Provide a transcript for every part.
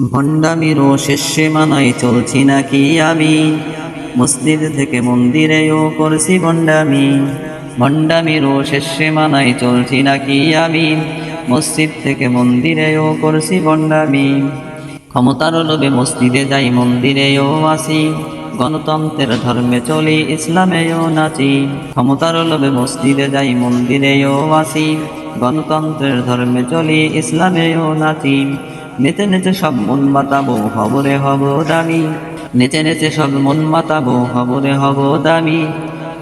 ভণ্ডামির ও শেষে মানাই চলছি নাকি আমি? মসজিদ থেকে মন্দিরেও করছি ভণ্ডামি। ভণ্ডামির ও শেষে মানাই চলছি নাকি আমি? মসজিদ থেকে মন্দিরেও করছি ভণ্ডামি। ক্ষমতার লোভে মসজিদে যাই, মন্দিরেও আসি। গণতন্ত্রের ধর্মে চলি, ইসলামেও নাচি। ক্ষমতার লোভে মসজিদে যাই, মন্দিরেও আসি। গণতন্ত্রের ধর্মে চলি, ইসলামেও নাচি। নেচে নেচে সব মন মাতাবো খবরে হব দামি। নেচে নেচে সব মন মাতাবো খবরে হব দামি।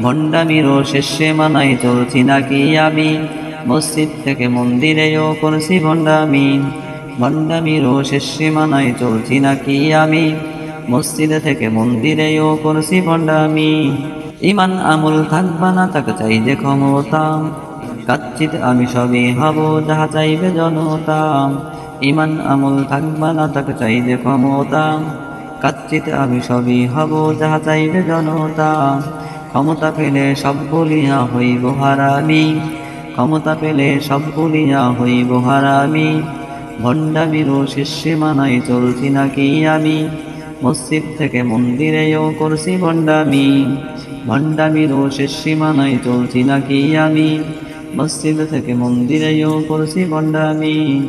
ভণ্ডামিরও শেষে মানাই চলছি নাকি আমি। মসজিদ থেকে মন্দিরেও করছি ভণ্ডামি। ভণ্ডামিরও শেষে মানাই চলছি নাকি আমি। মসজিদ থেকে মন্দিরেও করছি ভণ্ডামি। ইমান আমল থাকবা না, তাকে চাই যে ক্ষমতা। কাচ্চিত আমি সবই হব, যাহা চাইবে জনতা। ইমান আমল থাকবা না তাকে চাই যে ক্ষমতা। কাচ্চিত আমি সবই হব, যাহা চাইবে জনতা। ক্ষমতা পেলে সব বলিয়া হইব হারামি। ক্ষমতা পেলে সব বলিয়া হইব হারামি। ভণ্ডামির শিষ্যে মানাই চলছি নাকি আমি? মসজিদ থেকে মন্দিরেও করছি ভণ্ডামি। ভণ্ডামির শিষ্যে মানাই চলছি নাকি আমি? মসজিদ থেকে মন্দিরেও করছি ভণ্ডামি।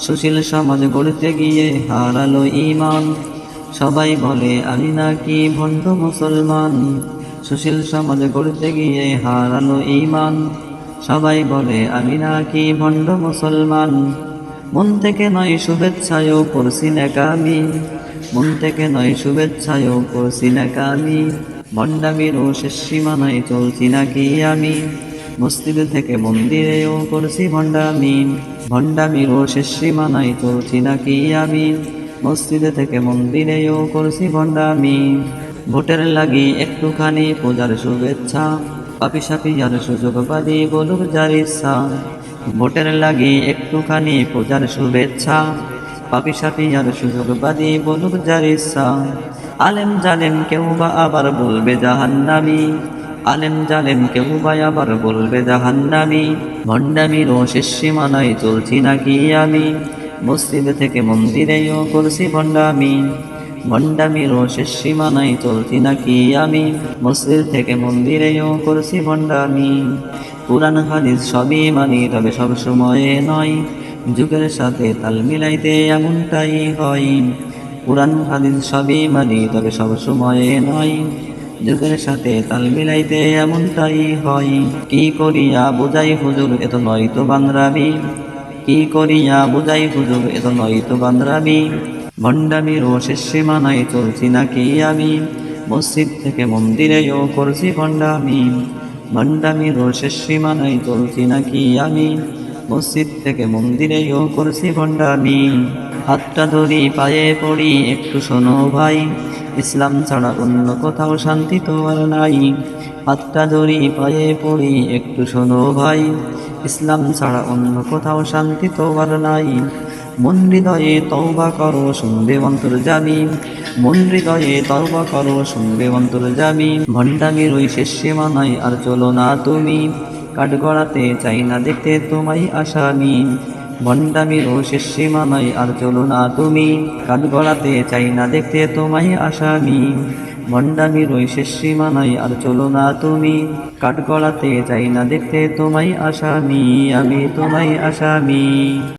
সুশীল সমাজ গড়তে গিয়ে হারালো ইমান সবাই বলে, আমি নাকি ভণ্ড মুসলমান? সুশীল সমাজ গড়তে গিয়ে হারালো ইমান সবাই বলে, আমি নাকি ভণ্ড মুসলমান? মন থেকে নয় শুভেচ্ছায়ও করছি নাকামি মন থেকে নয় শুভেচ্ছায়ও করছি নাকামি ভণ্ডামির ও শেষ সীমানায় চলছি নাকি আমি? মসজিদ থেকে মন্দিরে মন্দিরেও করছি ভণ্ডামি ভণ্ডামির ও শেষ সীমানায় চলছি নাকি আমি মসজিদ থেকে মন্দিরে মন্দিরেও করছি ভণ্ডামি ভোটের লাগি একটুখানি পূজার শুভেচ্ছা পাপি সাপি আর সুযোগ বলুক যার ইচ্ছা। ভোটের লাগি একটুখানি পূজার শুভেচ্ছা পাপি সাপি আর সুযোগ বলুক যার ইচ্ছা। আলেম জালেম কেউ বা আবার বলবে জাহান্নামি। আলেম জালেম কেউ বা আবার বলবে জাহান্নামি। ভণ্ডামির ও শেষ সীমানায় চলছি নাকি আমি। মসজিদ থেকে মন্দিরেও করছি ভণ্ডামি। ভণ্ডামির ও শেষ সীমানায় চলছি নাকি আমি। মসজিদ থেকে মন্দিরেও করছি ভণ্ডামি। পুরান হাদিস সবই মানি, তবে সব সময়ে নয়। যুগের সাথে তাল মিলাইতে এমনটাই হয়। পুরান হাদিস সবই মানি, তবে সব সময়ে নয়। যুগের সাথে তাল মিলাইতে এমনটাই হয়। কি করিয়া বুঝাই হুজুর এত নয় তো বাংরাবি কি করিয়া বুঝাই হুজুর এত নয় তো বাংরাবি ভণ্ডামির ও শেষ সীমানায় চলছি নাকি আমি? মসজিদ থেকে মন্দিরেও করছি ভণ্ডামি। ভণ্ডামির ও শেষ সীমানায় চলছি নাকি আমি? মসজিদ থেকে মন্দিরে মন্দিরেও করছি ভণ্ডামি। হাতটা ধরি, পায়ে পড়ি, একটু শোনো ভাই। ইসলাম ছাড়া অন্য কোথাও শান্তি তো আর নাই। হাতটা ধরি, পায়ে পড়ি, একটু শোনো ভাই। ইসলাম ছাড়া অন্য কোথাও শান্তি তো আর নাই। মন হৃদয়ে তওবা করো, শুনবে অন্তর যাবি মন হৃদয়ে তওবা করো, শুনবে অন্তর যাবি ভণ্ডামির ওই শেষ সীমানায় আর চলো না তুমি। কাঠ গড়াতে চাই না দেখতে তোমায় আসামি ভণ্ডামির ও শেষ সীমানায় আর চলো না তুমি। কাঠ গড়াতে চাই না দেখতে তোমায় আসামি ভণ্ডামি ওই শেষ সীমানায় আর চলো না তুমি। কাঠ গড়াতে চাই না দেখতে তোমায় আসামি আমি। তোমায় আসামি